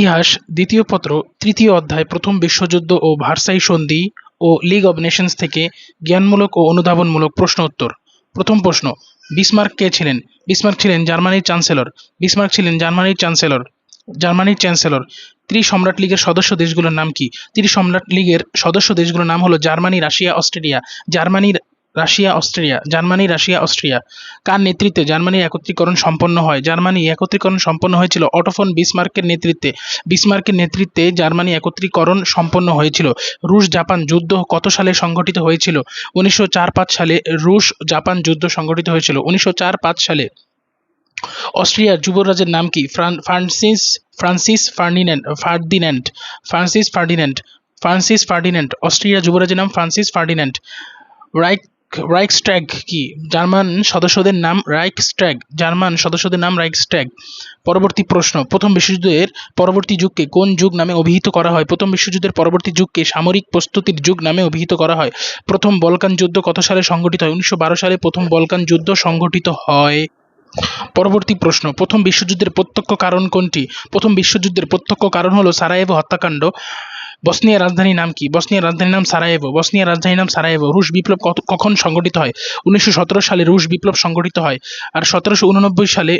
ইতিহাস, দ্বিতীয় পত্র, তৃতীয় অধ্যায়, প্রথম বিশ্বযুদ্ধ ও ভার্সাই সন্ধি ও লিগ অব নেশনস থেকে জ্ঞানমূলক ও অনুধাবনমূলক প্রশ্ন উত্তর। প্রথম প্রশ্ন, বিসমার্ক কে ছিলেন? বিসমার্ক ছিলেন জার্মানির চ্যান্সেলর। বিসমার্ক ছিলেন জার্মানির চ্যান্সেলর। জার্মানির চ্যান্সেলর। ত্রিসম্রাট লীগের সদস্য দেশগুলোর নাম কি? ত্রিসম্রাট লীগের সদস্য দেশগুলোর নাম হলো জার্মানি, রাশিয়া, অস্ট্রেলিয়া। জার্মানির Russia Austria Germany, Russia, Austria. কার নেতৃত্বে জার্মানির একত্রীকরণ সম্পন্ন হয়? জার্মানি একত্রীকরণ সম্পন্ন হয়েছিল অটোফোন বিসমার্কের নেতৃত্বে। বিসমার্কের নেতৃত্বে জার্মানি একত্রীকরণ সম্পন্ন হয়েছিল। রুশ জাপান যুদ্ধ কত সালে সংঘটিত হয়েছিল? উনিশশো সালে রুশ জাপান যুদ্ধ সংঘটিত হয়েছিল। উনিশশো সালে। অস্ট্রিয়ার যুবরাজের নাম কি? Francis Francis Ferdinand Ferdinand Francis Ferdinand. Francis Ferdinand. অস্ট্রিয়ার যুবরাজের নাম ফ্রান্সিস ফার্ডিন্যান্ড। রাইক রাইকস্ট্যাগ কি? জার্মান সদস্যদের নাম রাইকস্ট্যাগ জার্মান সদস্যদের নাম রাইকস্ট্যাগ পরবর্তী প্রশ্ন, প্রথম বিশ্বযুদ্ধের পরবর্তী যুগকে কোন যুগ নামে অভিহিত করা হয়? প্রথম বিশ্বযুদ্ধের পরবর্তী যুগকে সামরিক প্রস্তুতির যুগ নামে অভিহিত করা হয়। প্রথম বলকান যুদ্ধ কত সালে সংঘটিত হয়? উনিশশো বারো সালে প্রথম বলকান যুদ্ধ সংঘটিত হয়। পরবর্তী প্রশ্ন, প্রথম বিশ্বযুদ্ধের প্রত্যক্ষ কারণ কোনটি? প্রথম বিশ্বযুদ্ধের প্রত্যক্ষ কারণ হলো সারায়েভো হত্যাকাণ্ড। বসনিয়ার রাজধানীর নাম কি? বসনিয়ার রাজধানীর নাম সারায়েভো। বসনিয়া রাজধানীর নাম সারায়েভো। রুশ বিপ্লব কখন সংগঠিত হয়? উনিশশো সতেরো সালে রুশ বিপ্লব সংগঠিত হয়। আর সতেরোশো উননব্বই সালে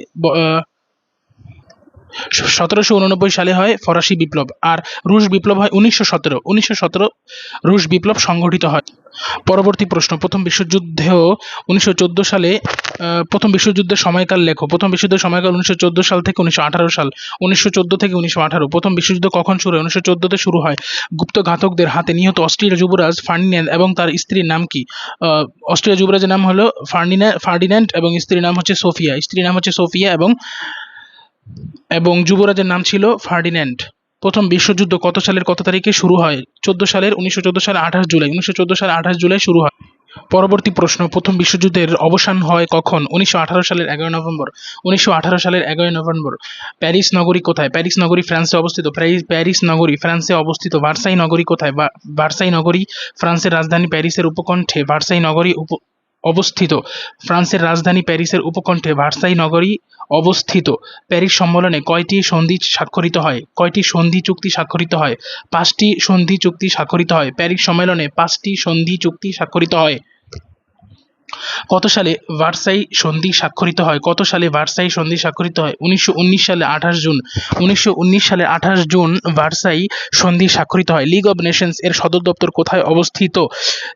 সতেরোশো উননব্বই সালে হয় ফরাসি বিপ্লব আর রুশ বিপ্লব হয় উনিশশো সতেরো। উনিশশো সতেরো রুশ বিপ্লব সংগঠিত হয়। পরবর্তী প্রশ্ন প্রথম বিশ্বযুদ্ধেও উনিশশো চোদ্দ সালে প্রথম বিশ্বযুদ্ধের সময়কাল লেখো। প্রথম বিশ্বযুদ্ধের সময়কাল উনিশশো চোদ্দ সাল থেকে উনিশশো আঠারো সাল। উনিশশো চোদ্দ থেকে উনিশশো আঠারো। প্রথম বিশ্বযুদ্ধ কখন শুরু হয়? উনিশশো চোদ্দোতে শুরু হয়। গুপ্ত ঘাতকদের হাতে নিহত অস্ট্রিয়ার যুবরাজ ফার্ডিন্যান্ড এবং তার স্ত্রীর নাম কি? আহ, অস্ট্রিয়ার যুবরাজের নাম হলো ফার্ডিনা ফার্ডিন্যান্ড এবং স্ত্রীর নাম হচ্ছে সোফিয়া। স্ত্রীর নাম হচ্ছে সোফিয়া এবং এবং যুবরাজের নাম ছিল ফার্ডিন্যান্ড। প্রথম বিশ্বযুদ্ধ কত সালের কত তারিখে শুরু হয়? চোদ্দ সালের উনিশশো চোদ্দ সালে আঠাশ জুলাই। উনিশশো চোদ্দ সালে আঠাশ জুলাই শুরু হয়। পরবর্তী প্রশ্ন, প্রথম বিশ্বযুদ্ধের অবসান হয় কখন? উনিশশো আঠারো সালের এগারো নভেম্বর। উনিশশো আঠারো সালের এগারোই নভেম্বর। প্যারিস নগরী কোথায়? প্যারিস নগরী ফ্রান্সে অবস্থিত। প্যারিস নগরী ফ্রান্সে অবস্থিত। ভার্সাই নগরী কোথায়? ভার্সাই নগরী ফ্রান্সের রাজধানী প্যারিসের উপকণ্ঠে। ভার্সাই নগরী উপ অবস্থিত। ফ্রান্সের রাজধানী প্যারিসের উপকণ্ঠে ভার্সাই নগরী অবস্থিত। প্যারিস সম্মেলনে কয়টি সন্ধি স্বাক্ষরিত হয়? কয়টি সন্ধি চুক্তি স্বাক্ষরিত হয়? পাঁচটি সন্ধি চুক্তি স্বাক্ষরিত হয়। প্যারিস সম্মেলনে পাঁচটি সন্ধি চুক্তি স্বাক্ষরিত হয়। কত সালে ভার্সাই সন্ধি স্বাক্ষরিত হয়? কত সালে ভার্সাই সন্ধি স্বাক্ষরিত হয়? উনিশশো উনিশ সালে আঠাশ জুন। উনিশশো উনিশ সালে আঠাশ জুন ভার্সাই সন্ধি স্বাক্ষরিত হয়। লিগ অব নেশনস এর সদর দপ্তর কোথায় অবস্থিত?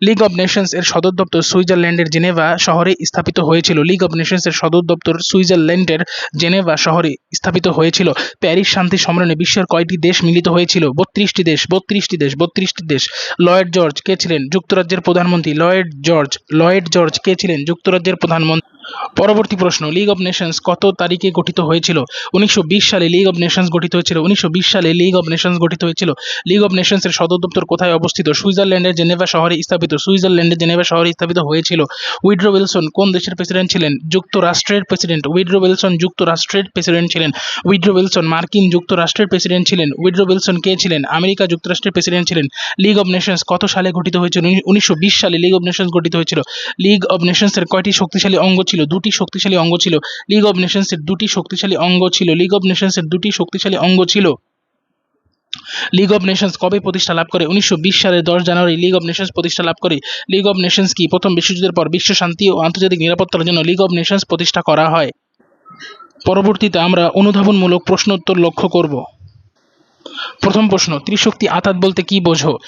লিগ অব নেশনস এর সদর দপ্তর সুইজারল্যান্ডের জেনেভা শহরে স্থাপিত হয়েছিল। লিগ অব নেশনস এর সদর দপ্তর সুইজারল্যান্ডের জেনেভা শহরে স্থাপিত হয়েছিল। প্যারিস শান্তি সম্মেলনে বিশ্বের কয়টি দেশ মিলিত হয়েছিল? বত্রিশটি দেশ বত্রিশটি দেশ বত্রিশটি দেশ। লয়েড জর্জ কে ছিলেন? যুক্তরাজ্যের প্রধানমন্ত্রী লয়েড জর্জ লয়েড জর্জ কে ছিলেন যুক্তরাজ্যের প্রধানমন্ত্রী। পরবর্তী প্রশ্ন লিগ অব নেশনস কত তারিখে গঠিত হয়েছিল? উনিশশো বিশ সালে লিগ অব নেশনস গঠিত হয়েছিল। উনিশশো বিশ সালে লিগ অব নেশনস গঠিত হয়েছিল। লিগ অব নেশনসের সদর দপ্তর কোথায় অবস্থিত? সুইজারল্যান্ডের জেনেভা শহরে স্থাপিত। সুইজারল্যান্ডের জেনেভা শহরে স্থাপিত হয়েছিল। উইড্রো উইলসন কোন দেশের প্রেসিডেন্ট ছিলেন? যুক্তরাষ্ট্রের প্রেসিডেন্ট। উইড্রো উইলসন যুক্তরাষ্ট্রের প্রেসিডেন্ট ছিলেন। উইড্রো উইলসন মার্কিন যুক্তরাষ্ট্রের প্রেসিডেন্ট ছিলেন। উইড্রো উইলসন কে ছিলেন? আমেরিকা যুক্তরাষ্ট্রের প্রেসিডেন্ট ছিলেন। লিগ অব নেশনস কত সালে গঠিত হয়েছিল? উনিশশো বিশ সালে লিগ অব নেশনস গঠিত হয়েছিল। লিগ অব নেশনসের কয়টি শক্তিশালী অঙ্গ ছিল? দুটি শক্তিশালী অঙ্গ ছিল। লিগ অব নেশনসের দুটি শক্তিশালী অঙ্গ ছিল। লিগ অব নেশনসের দুটি শক্তিশালী অঙ্গ ছিল। লিগ অব নেশনস কবে প্রতিষ্ঠা লাভ করে? উনিশশো সালের দশ জানুয়ারি লিগ অব নেশনস প্রতিষ্ঠা লাভ করে। লিগ অব নেশনস কি? প্রথম বিশ্বযুদ্ধের পর বিশ্ব শান্তি ও আন্তর্জাতিক নিরাপত্তার জন্য লিগ অব নেশনস প্রতিষ্ঠা করা হয়। পরবর্তীতে আমরা অনুধাবনমূলক প্রশ্নোত্তর লক্ষ্য করব। প্রথম প্রশ্ন, ত্রিশক্তি আতাত বলতে কি বোঝো?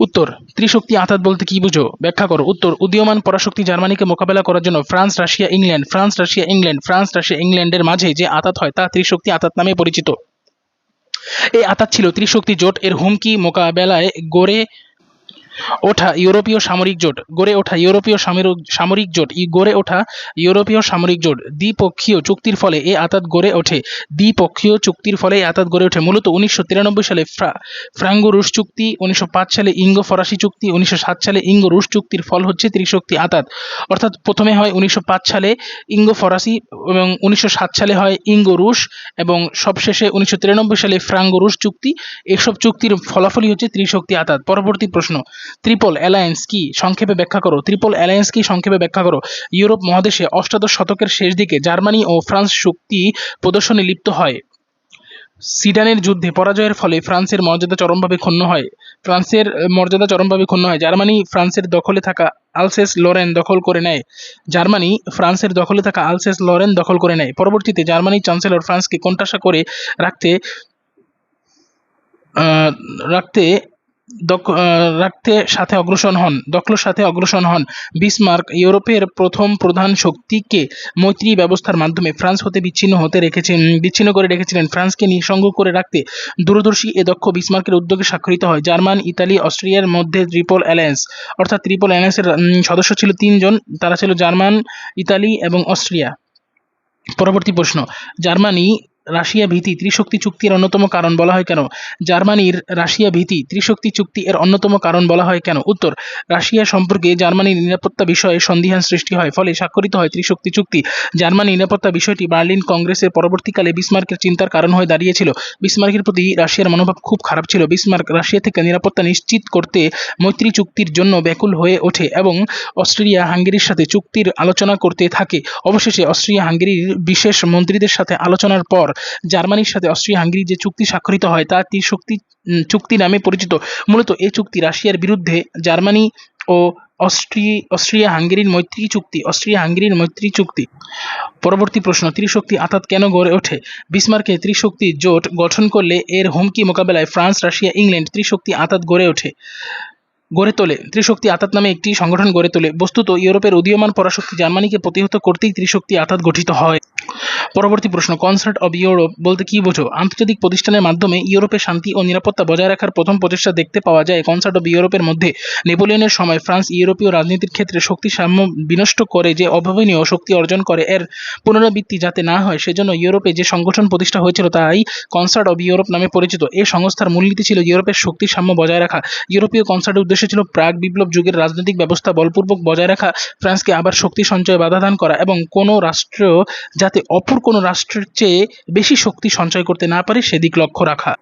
উত্তর, ত্রিশক্তি আতাত বলতে কি বুঝো? ব্যাখ্যা করো। উত্তর, উদীয়মান পরাশক্তি জার্মানিকে মোকাবেলা করার জন্য France, Russia, England. France, Russia, England. France, Russia, ইংল্যান্ডের মাঝে যে আতাত হয় তা ত্রিশক্তি আতাত নামে পরিচিত। এই আতাত ছিল ত্রিশক্তি জোট এর হুমকি মোকাবেলায় গড়ে ওঠা ইউরোপীয় সামরিক জোট, গড়ে ওঠা ইউরোপীয় সামরিক জোট গড়ে ওঠা ইউরোপীয় সামরিক জোট, দ্বিপক্ষীয় চুক্তির ফলে এই আতাত গড়ে ওঠে। দ্বিপক্ষীয় চুক্তির ফলে এই আতাত গড়ে ওঠে মূলত উনিশশো তিরানব্বই সালে ফ্রা- ফ্রাঙ্গো রুশ চুক্তি, উনিশশো পাঁচ সালে ইঙ্গো ফরাসি চুক্তি, উনিশশো সাত সালে ইঙ্গো রুশ চুক্তির ফল হচ্ছে ত্রিশক্তি আতাত। অর্থাৎ প্রথমে হয় উনিশশো পাঁচ সালে ইঙ্গো ফরাসি এবং উনিশশো সাত সালে হয় ইঙ্গো রুশ এবং সবশেষে উনিশশো তিরানব্বই সালে ফ্রাঙ্গো রুশ চুক্তি। এসব চুক্তির ফলাফলই হচ্ছে ত্রিশক্তি আতাত। পরবর্তী প্রশ্ন ত্রিপল অ্যালায়েন্স কি সংক্ষেপে ব্যাখ্যা করো। ত্রিপল অ্যালায়েন্স কি সংক্ষেপে ব্যাখ্যা করো। ইউরোপ মহাদেশে অষ্টাদশ শতকের শেষ দিকে জার্মানি ও ফ্রান্স শক্তি প্রদর্শনে লিপ্ত হয়। সিডানের যুদ্ধে পরাজয়ের ফলে ফ্রান্সের মর্যাদা চরমভাবে ক্ষুণ্ণ হয়। ফ্রান্সের মর্যাদা চরমভাবে ক্ষুণ্ণ হয়। জার্মানি ফ্রান্সের দখলে থাকা আলসেস লরেন দখল করে নেয়। জার্মানি ফ্রান্সের দখলে থাকা আলসেস লরেন দখল করে নেয়। পরবর্তীতে জার্মানির চ্যান্সেলর ফ্রান্সকে কোণঠাসা করে রাখতে রাখতে রাখতে সাথে অগ্রসর হন, দখলের সাথে অগ্রসর হন। বিসমার্ক ইউরোপের প্রথম প্রধান শক্তিকে মৈত্রী ব্যবস্থার মাধ্যমে ফ্রান্স হতে বিচ্ছিন্ন হতে রেখেছেন, বিচ্ছিন্ন করে রেখেছিলেন। ফ্রান্সকে নিঃসঙ্গ করে রাখতে দূরদর্শী এ দক্ষ বিসমার্কের উদ্যোগে স্বাক্ষরিত হয়। জার্মান, ইতালি, অস্ট্রিয়ার মধ্যে ট্রিপল অ্যালায়েন্স, অর্থাৎ ট্রিপল অ্যালায়েন্সের সদস্য ছিল তিনজন। তারা ছিল জার্মান, ইতালি এবং অস্ট্রিয়া। পরবর্তী প্রশ্ন, জার্মানি রাশিয়া ভীতি ত্রিশক্তি চুক্তির অন্যতম কারণ বলা হয় কেন? জার্মানির রাশিয়া ভীতি ত্রিশক্তি চুক্তি এর অন্যতম কারণ বলা হয় কেন? উত্তর, রাশিয়া সম্পর্কে জার্মানির নিরাপত্তা বিষয়ে সন্দিহান সৃষ্টি হয়, ফলে স্বাক্ষরিত হয় ত্রিশক্তি চুক্তি। জার্মানি নিরাপত্তা বিষয়টি বার্লিন কংগ্রেসের পরবর্তীকালে বিসমার্কের চিন্তার কারণ হয়ে দাঁড়িয়েছিল। বিসমার্কের প্রতি রাশিয়ার মনোভাব খুব খারাপ ছিল। বিসমার্ক রাশিয়া থেকে নিরাপত্তা নিশ্চিত করতে মৈত্রী চুক্তির জন্য ব্যাকুল হয়ে ওঠে এবং অস্ট্রেলিয়া হাঙ্গেরির সাথে চুক্তির আলোচনা করতে থাকে। অবশেষে অস্ট্রিয়া হাঙ্গেরির বিশেষ মন্ত্রীদের সাথে আলোচনার পর জার্মানির সাথে অস্ট্রিয়া হাঙ্গেরি যে চুক্তি স্বাক্ষরিত হয় তা ত্রিশক্তি উম, চুক্তি নামে পরিচিত। মূলত এই চুক্তি রাশিয়ার বিরুদ্ধে জার্মানি ও অস্ট্রি অস্ট্রিয়া হাঙ্গেরির মৈত্রী চুক্তি অস্ট্রিয়া হাঙ্গেরির মৈত্রী চুক্তি। পরবর্তী প্রশ্ন ত্রিশক্তি আতাত কেন গড়ে ওঠে? বিসমার্কে ত্রিশক্তি জোট গঠন করলে এর হুমকি মোকাবেলায় ফ্রান্স রাশিয়া ইংল্যান্ড ত্রিশক্তি আতাত গড়ে ওঠে গড়ে তোলে। ত্রিশক্তি আতাত নামে একটি সংগঠন গড়ে তোলে। বস্তুত ইউরোপের উদীয়মান পরাশক্তি জার্মানিকে প্রতিহত করতেই ত্রিশক্তি আতাত গঠিত হয়। পরবর্তী প্রশ্ন কনসার্ট অব ইউরোপ বলতে কি বোঝো? আন্তর্জাতিক প্রতিষ্ঠানের মাধ্যমে ইউরোপে শান্তি ও নিরাপত্তা বজায় রাখার প্রথম প্রচেষ্টা দেখতে পাওয়া যায় কনসার্ট অব ইউরোপের মধ্যে। নেপোলিয়নের সময় ফ্রান্স ইউরোপীয় রাজনীতির ক্ষেত্রে শক্তি সাম্য বিনষ্ট করে যে অভাবনীয় শক্তি অর্জন করে এর পুনরাবৃত্তি যাতে না হয়, সেজন্য ইউরোপে যে সংগঠন প্রতিষ্ঠা হয়েছিল তাই কনসার্ট অব ইউরোপ নামে পরিচিত। এ সংস্থার মূলনীতি ছিল ইউরোপের শক্তি সাম্য বজায় রাখা। ইউরোপীয় কনসার্টের উদ্দেশ্য ছিল প্রাক বিপ্লব যুগের রাজনৈতিক ব্যবস্থা বলপূর্বক বজায় রাখা, ফ্রান্সকে আবার শক্তি সঞ্চয়ে বাধা দান করা এবং কোনো রাষ্ট্র যাতে অপর কোনো রাষ্ট্রের চেয়ে বেশি শক্তি সঞ্চয় করতে না পারে সেদিক লক্ষ্য রাখা।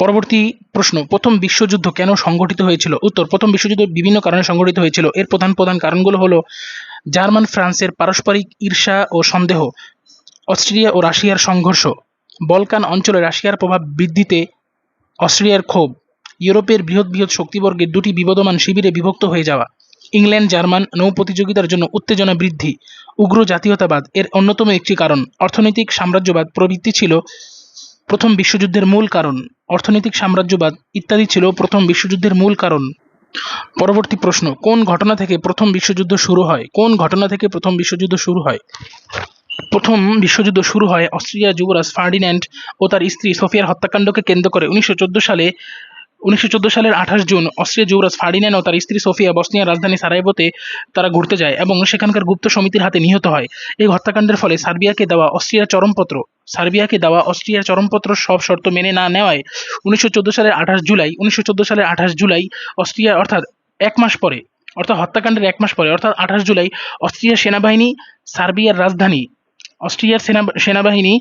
পরবর্তী প্রশ্ন, প্রথম বিশ্বযুদ্ধ কেন সংগঠিত হয়েছিল? উত্তর, প্রথম বিশ্বযুদ্ধ বিভিন্ন কারণে সংগঠিত হয়েছিল। এর প্রধান প্রধান কারণগুলো হলো জার্মান, ফ্রান্সের পারস্পরিক ঈর্ষা ও সন্দেহ, অস্ট্রিয়া ও রাশিয়ার সংঘর্ষ, বলকান অঞ্চলে রাশিয়ার প্রভাব বৃদ্ধিতে অস্ট্রিয়ার ক্ষোভ, ইউরোপের বৃহৎ বৃহৎ শক্তিবর্গের দুটি বিবদমান শিবিরে বিভক্ত হয়ে যাওয়া। ইংল্যান্ড, জার্মান নৌ প্রতিযোগিতার জন্য উত্তেজনা বৃদ্ধি, উগ্র জাতীয়তাবাদ এর অন্যতম একটি কারণ। অর্থনৈতিক সাম্রাজ্যবাদ প্রবৃত্তি ছিল প্রথম বিশ্বযুদ্ধের মূল কারণ। অর্থনৈতিক সাম্রাজ্যবাদ ইত্যাদি ছিল প্রথম বিশ্বযুদ্ধের মূল কারণ। পরবর্তী প্রশ্ন, কোন ঘটনা থেকে প্রথম বিশ্বযুদ্ধ শুরু হয়? কোন ঘটনা থেকে প্রথম বিশ্বযুদ্ধ শুরু হয়? প্রথম বিশ্বযুদ্ধ শুরু হয় অস্ট্রিয়া যুবরাজ ফার্ডিন্যান্ড ও তার স্ত্রী সোফিয়ার হত্যাকাণ্ডকে কেন্দ্র করে। উনিশশো চোদ্দ সালে উনিশশো চোদ্দ সালের আঠাশ জুন অস্ট্রিয়া যুবরাজ ফার্ডিন্যান্ড ও তার স্ত্রী সোফিয়া বসনিয়ার রাজধানী সারাইবোতে তারা ঘুরতে যায় এবং সেখানকার গুপ্ত সমিতির হাতে নিহত হয়। এই হত্যাকাণ্ডের ফলে সার্বিয়াকে দেওয়া অস্ট্রিয়ার চরমপত্র, সার্বিয়াকে দেওয়া অস্ট্রিয়ার চরমপত্র সব শর্ত মেনে না নেওয়ায় উনিশশো চোদ্দ সালের আঠাশ জুলাই, উনিশশো চোদ্দ সালের আঠাশ জুলাই অস্ট্রিয়া অর্থাৎ এক মাস পরে, অর্থাৎ হত্যাকাণ্ডের এক মাস পরে, অর্থাৎ আঠাশ জুলাই অস্ট্রিয়ার সেনাবাহিনী সার্বিয়ার রাজধানী অস্ট্রিয়ার সেনা সেনাবাহিনী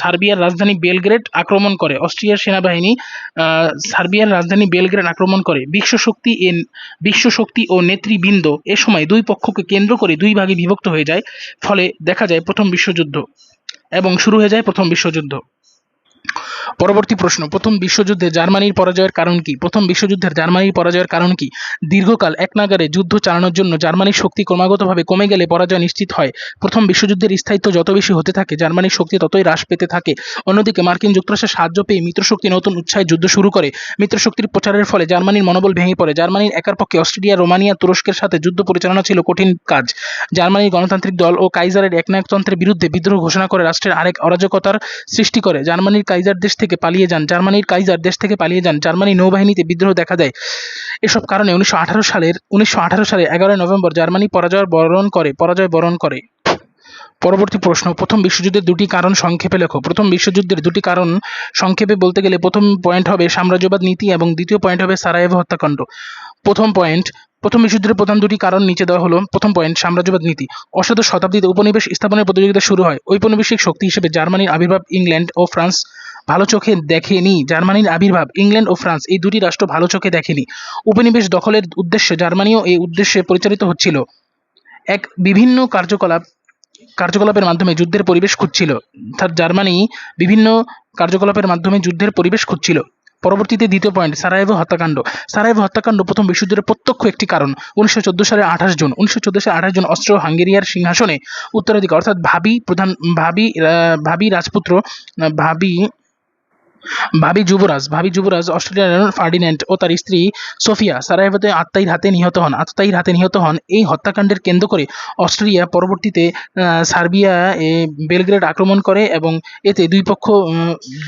সার্বিয়ার রাজধানী বেলগ্রেড আক্রমণ করে। অস্ট্রিয়ার সেনাবাহিনী সার্বিয়ার রাজধানী বেলগ্রেড আক্রমণ করে। বিশ্বশক্তি এ বিশ্বশক্তি ও নেতৃবৃন্দ এ সময় দুই পক্ষকে কেন্দ্র করে দুই ভাগে বিভক্ত হয়ে যায়। ফলে দেখা যায় প্রথম বিশ্বযুদ্ধ এবং শুরু হয়ে যায় প্রথম বিশ্বযুদ্ধ। পরবর্তী প্রশ্ন, প্রথম বিশ্বযুদ্ধে জার্মানির পরাজয়ের কারণ কি? প্রথম বিশ্বযুদ্ধের জার্মানির পরাজয়ের কারণ কি? দীর্ঘকাল একনাগারে যুদ্ধ চালানোর জন্য জার্মানির শক্তি ক্রমাগতভাবে কমে গেলে পরাজয় নিশ্চিত হয়। প্রথম বিশ্বযুদ্ধের স্থায়িত্ব যত বেশি হতে থাকে, জার্মানির শক্তি ততই হ্রাস পেতে থাকে। অন্যদিকে মার্কিন যুক্তরাষ্ট্রের সাহায্য পেয়ে মিত্রশক্তি নতুন উৎসাহে যুদ্ধ শুরু করে। মিত্রশক্তির প্রচারের ফলে জার্মানির মনোবল ভেঙে পড়ে। জার্মানির একার পক্ষে অস্ট্রেলিয়া, রোমানিয়া, তুরস্কের সাথে যুদ্ধ পরিচালনা ছিল কঠিন কাজ। জার্মানির গণতান্ত্রিক দল ও কাইজারের একনায়কতন্ত্রের বিরুদ্ধে বিদ্রোহ ঘোষণা করে রাষ্ট্রের আরেক অরাজকতার সৃষ্টি করে। জার্মানির কাইজার দেশ থেকে পালিয়ে যান। জার্মানির কাইজার দেশ থেকে পালিয়ে যান। জার্মানি নৌবাহিনীতে বিদ্রোহ দেখা দেয়। এসব কারণে উনিশশো আঠারো সালের, উনিশশো আঠারো সালে এগারোই নভেম্বর জার্মানি পরাজয় বরণ করে, পরাজয় বরণ করে। পরবর্তী প্রশ্ন, প্রথম বিশ্বযুদ্ধের দুটি কারণ সংক্ষেপে লেখো। প্রথম বিশ্বযুদ্ধের দুটি কারণ সংক্ষেপে বলতে গেলে প্রথম পয়েন্ট হবে সাম্রাজ্যবাদ নীতি এবং দ্বিতীয় পয়েন্ট হবে সারায়েভো হত্যাকাণ্ড। প্রথম পয়েন্ট, প্রথম বিশ্বযুদ্ধের প্রধান দুটি কারণ নিচে দেওয়া হলো। প্রথম পয়েন্ট, সাম্রাজ্যবাদ নীতি। অষ্টাদশ শতাব্দীতে উপনিবেশ স্থাপনের প্রতিযোগিতা শুরু হয়। ঔপনিবেশিক শক্তি হিসেবে জার্মানির আবির্ভাব ইংল্যান্ড ও ফ্রান্স ভালো চোখে দেখেনি জার্মানির আবির্ভাব। ইংল্যান্ড ও ফ্রান্স এই দুটি রাষ্ট্র ভালো চোখে দেখেনি। উপনিবেশ দখলের উদ্দেশ্যে জার্মানিও এই উদ্দেশ্যে পরিচালিত হচ্ছিল। এক বিভিন্ন কার্যকলাপ, কার্যকলাপের মাধ্যমে যুদ্ধের পরিবেশ খুঁজছিল। অর্থাৎ জার্মানি বিভিন্ন কার্যকলাপের মাধ্যমে যুদ্ধের পরিবেশ খুঁজছিল। পরবর্তীতে দ্বিতীয় পয়েন্ট, সারায়েভো হত্যাকাণ্ড। সারায়েভো হত্যাকাণ্ড প্রথম বিশ্বযুদ্ধের প্রত্যক্ষ একটি কারণ। উনিশশো চোদ্দ সালে আঠাশ জুন, উনিশশো চোদ্দ সালে আঠাশ জুন অস্ট্রো হাঙ্গেরিয়ার সিংহাসনে উত্তরাধিকার, অর্থাৎ ভাবি প্রধান, ভাবি ভাবি রাজপুত্র, ভাবি ভাবি যুবরাজ ভাবি যুবরাজ, অস্ট্রেলিয়ার ফার্ডিন্যান্ড ও তার স্ত্রী সোফিয়া সারায়েভোতে আত্মাইর হাতে নিহত হন। আত্মাইর হাতে নিহত হন। এই হত্যাকাণ্ডের কেন্দ্র করে অস্ট্রেলিয়া পরবর্তীতে সার্বিয়া বেলগ্রেড আক্রমণ করে এবং এতে দুই পক্ষ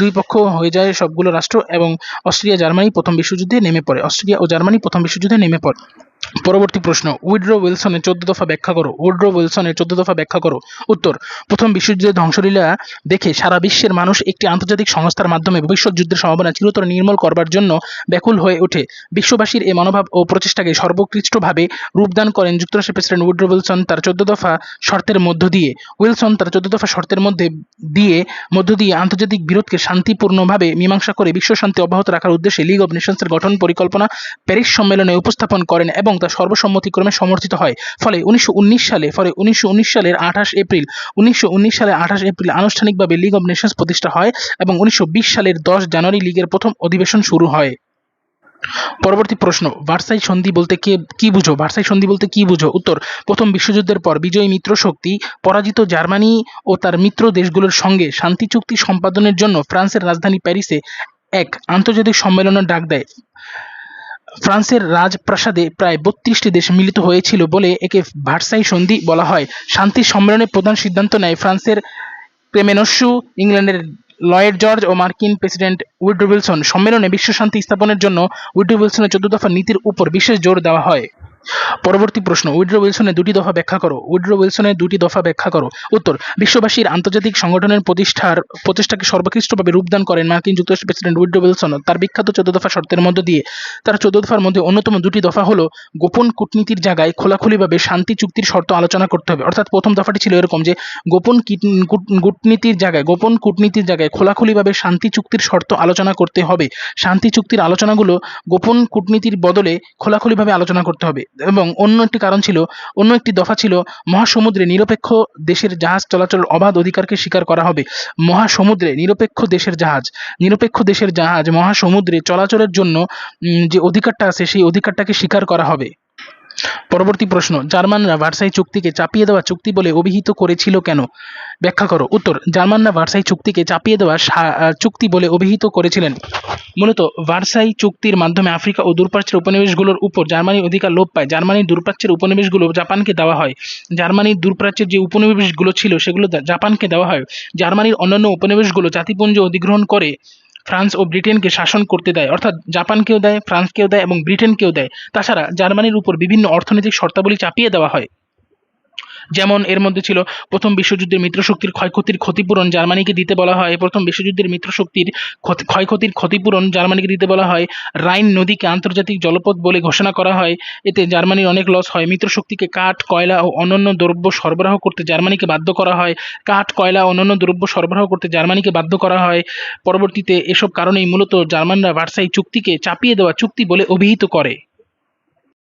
দুই পক্ষ হয়ে যায় সবগুলো রাষ্ট্র এবং অস্ট্রেলিয়া জার্মানি প্রথম বিশ্বযুদ্ধে নেমে পড়ে। অস্ট্রেলিয়া ও জার্মানি প্রথম বিশ্বযুদ্ধে নেমে পড়ে। পরবর্তী প্রশ্ন, উইড্রো উইলসনের চোদ্দ দফা ব্যাখ্যা করো। উইড্রো উইলসনের চোদ্দ দফা ব্যাখ্যা করো। উত্তর, প্রথম বিশ্বযুদ্ধের ধ্বংসলীলা দেখে সারা বিশ্বের মানুষ একটি আন্তর্জাতিক সংস্থার মাধ্যমে ভবিষ্যৎ যুদ্ধের সম্ভাবনা চিরতর নির্মূল করবার জন্য ব্যাকুল হয়ে ওঠে। বিশ্ববাসীর এই মনোভাব ও প্রচেষ্টাকে সর্বোৎকৃষ্টভাবে রূপদান করেন যুক্তরাষ্ট্রের প্রেসিডেন্ট উইড্রো উইলসন তার চোদ্দ দফা শর্তের মধ্য দিয়ে। উইলসন তার চোদ্দ দফা শর্তের মধ্যে দিয়ে, মধ্য দিয়ে আন্তর্জাতিক বিরোধকে শান্তিপূর্ণভাবে মীমাংসা করে বিশ্ব শান্তি অব্যাহত রাখার উদ্দেশ্যে লিগ অব নেশনসের গঠন পরিকল্পনা প্যারিস সম্মেলনে উপস্থাপন করেন এবং তা সর্বসম্মতিক্রমে সমর্থিত হয়। ফলে উনিশশো উনিশ সালে, ফলে উনিশশো সালের আঠাশ এপ্রিল, উনিশশো উনিশ সালে আঠাশ এপ্রিল আনুষ্ঠানিকভাবে লিগ অব নেশনস প্রতিষ্ঠা হয় এবং উনিশশো বিশ সালের দশ জানুয়ারি লীগের প্রথম অধিবেশন শুরু হয়। পরবর্তী প্রশ্ন, ভার্সাই সন্ধি বলতে কে, কি বুঝো? ভার্সাই সন্ধি বলতে কি বুঝো? উত্তর, প্রথম বিশ্বযুদ্ধের পর বিজয়ী মিত্র শক্তি পরাজিত জার্মানি ও তার মিত্র দেশগুলোর সঙ্গে শান্তি চুক্তি সম্পাদনের জন্য ফ্রান্সের রাজধানী প্যারিসে এক আন্তর্জাতিক সম্মেলনের ডাক দেয়। ফ্রান্সের রাজপ্রাসাদে প্রায় বত্রিশটি দেশ মিলিত হয়েছিল বলে একে ভার্সাই সন্ধি বলা হয়। শান্তি সম্মেলনে প্রধান সিদ্ধান্ত নেয় ফ্রান্সের ক্রেমেনস্যু ইংল্যান্ডের লয়েড জর্জ ও মার্কিন প্রেসিডেন্ট উইড্রো উইলসন। সম্মেলনে বিশ্ব শান্তি স্থাপনের জন্য উইড্রো উইলসনের চোদ্দ দফা নীতির উপর বিশেষ জোর দেওয়া হয়। পরবর্তী প্রশ্ন, উইড্রো উইলসনের দুটি দফা ব্যাখ্যা করো। উইড্রো উইলসনের দুটি দফা ব্যাখ্যা করো। উত্তর, বিশ্ববাসীর আন্তর্জাতিক সংগঠনের প্রতিষ্ঠার, প্রচেষ্টাকে সর্বকৃষ্টভাবে রূপদান করেন মার্কিন যুক্তরাষ্ট্রের প্রেসিডেন্ট উইড্রো উইলসন। তার বিখ্যাত চোদ্দ দফা শর্তের মধ্য দিয়ে তার চোদ্দ দফার মধ্যে অন্যতম দুটি দফা হলো গোপন কূটনীতির জায়গায় খোলাখুলিভাবে শান্তি চুক্তির শর্ত আলোচনা করতে হবে। অর্থাৎ প্রথম দফাটি ছিল এরকম যে গোপন কীট- কূট- কূটনীতির জায়গায়, গোপন কূটনীতির জায়গায় খোলাখুলিভাবে শান্তি চুক্তির শর্ত আলোচনা করতে হবে। শান্তি চুক্তির আলোচনাগুলো গোপন কূটনীতির বদলে খোলাখুলিভাবে আলোচনা করতে হবে। এবং অন্য একটি কারণ ছিল, অন্য একটি দফা ছিল, মহাসমুদ্রে নিরপেক্ষ দেশের জাহাজ চলাচল অবাধ অধিকারকে স্বীকার করা হবে। মহাসমুদ্রে নিরপেক্ষ দেশের জাহাজ, নিরপেক্ষ দেশের জাহাজ মহাসমুদ্রে চলাচলের জন্য যে অধিকারটা আছে, সেই অধিকারটাকে স্বীকার করা হবে। পরবর্তী প্রশ্ন, জার্মানরা ভার্সাই চুক্তিকে চাপিয়ে দেওয়া চুক্তি বলে অভিহিত করেছিল কেন? ব্যাখ্যা করো, উত্তর, জার্মানরা ভার্সাই চুক্তিকে চাপিয়ে দেওয়া চুক্তি বলে অভিহিত করেছিলেন। মূলত ভার্সাই চুক্তির মাধ্যমে আফ্রিকা ও দূরপ্রাচ্যের উপনিবেশগুলোর উপর জার্মানির অধিকার লোপ পায়। জার্মানির দূরপ্রাচ্যের উপনিবেশগুলো জাপানকে দেওয়া হয়। জার্মানির দূরপ্রাচ্যের যে উপনিবেশগুলো ছিল সেগুলো জাপানকে দেওয়া হয়। জার্মানির অন্যান্য উপনিবেশগুলো জাতিপুঞ্জ অধিগ্রহণ করে। ফ্রান্স ও ব্রিটেনকে শাসন করতে দেয়, অর্থাৎ জাপানকেও দেয়, ফ্রান্সকেও দেয় এবং ব্রিটেনকেও দেয়। তাছাড়া জার্মানির উপর বিভিন্ন অর্থনৈতিক শর্তাবলী চাপিয়ে দেওয়া হয়। যেমন এর মধ্যে ছিল প্রথম বিশ্বযুদ্ধের মিত্রশক্তির ক্ষয়ক্ষতির ক্ষতিপূরণ জার্মানিকে দিতে বলা হয়। প্রথম বিশ্বযুদ্ধের মিত্রশক্তির ক্ষতি- ক্ষয়ক্ষতির ক্ষতিপূরণ জার্মানিকে দিতে বলা হয়। রাইন নদীকে আন্তর্জাতিক জলপথ বলে ঘোষণা করা হয়। এতে জার্মানির অনেক লস হয়। মিত্রশক্তিকে কাঠ, কয়লা ও অন্যান্য দ্রব্য সরবরাহ করতে জার্মানিকে বাধ্য করা হয়। কাঠ, কয়লা অন্যান্য দ্রব্য সরবরাহ করতে জার্মানিকে বাধ্য করা হয়। পরবর্তীতে এসব কারণেই মূলত জার্মানরা ভার্সাই চুক্তিকে চাপিয়ে দেওয়া চুক্তি বলে অভিহিত করে।